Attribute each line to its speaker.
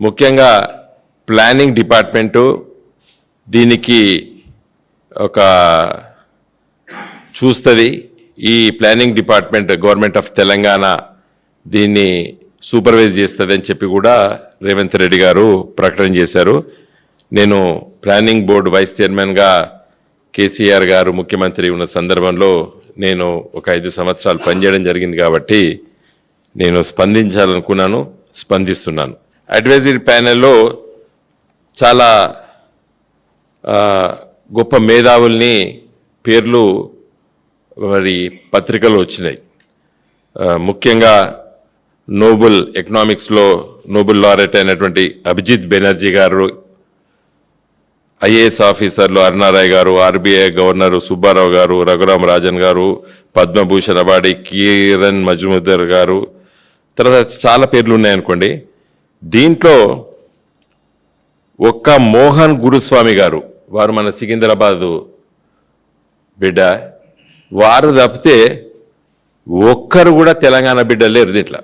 Speaker 1: ముఖ్యంగా planning department దీనికి ఒక చూస్తుంది. ఈ planning department government of Telangana దీన్ని సూపర్వైజ్ చేస్తుంది అని చెప్పి కూడా రేవంత్ రెడ్డి గారు ప్రకటన చేశారు. నేను ప్లానింగ్ బోర్డు వైస్ చైర్మన్గా కేసీఆర్ గారు ముఖ్యమంత్రి ఉన్న సందర్భంలో నేను ఒక ఐదు సంవత్సరాలు పనిచేయడం జరిగింది కాబట్టి నేను స్పందించాలనుకున్నాను స్పందిస్తున్నాను. అడ్వైజరీ ప్యానెల్లో చాలా గొప్ప మేధావుల్ని పేర్లు మరి పత్రికలు వచ్చినాయి. ముఖ్యంగా నోబుల్ ఎకనామిక్స్లో నోబుల్ లారెట్ అయినటువంటి అభిజిత్ బెనర్జీ గారు ఐఏఎస్ ఆఫీసర్లు అరుణారాయ్ గారు ఆర్బీఐ గవర్నర్ సుబ్బారావు గారు రఘురామ రాజన్ గారు పద్మభూషణ్ అవార్డి కిరణ్ మజుముదర్ గారు తర్వాత చాలా పేర్లు ఉన్నాయనుకోండి దీంట్లో ఒక్క మోహన్ గురుస్వామి గారు వారు మన సికింద్రాబాదు బిడ్డ వారు తప్పితే ఒక్కరు కూడా తెలంగాణ బిడ్డ లేరు దీంట్లో.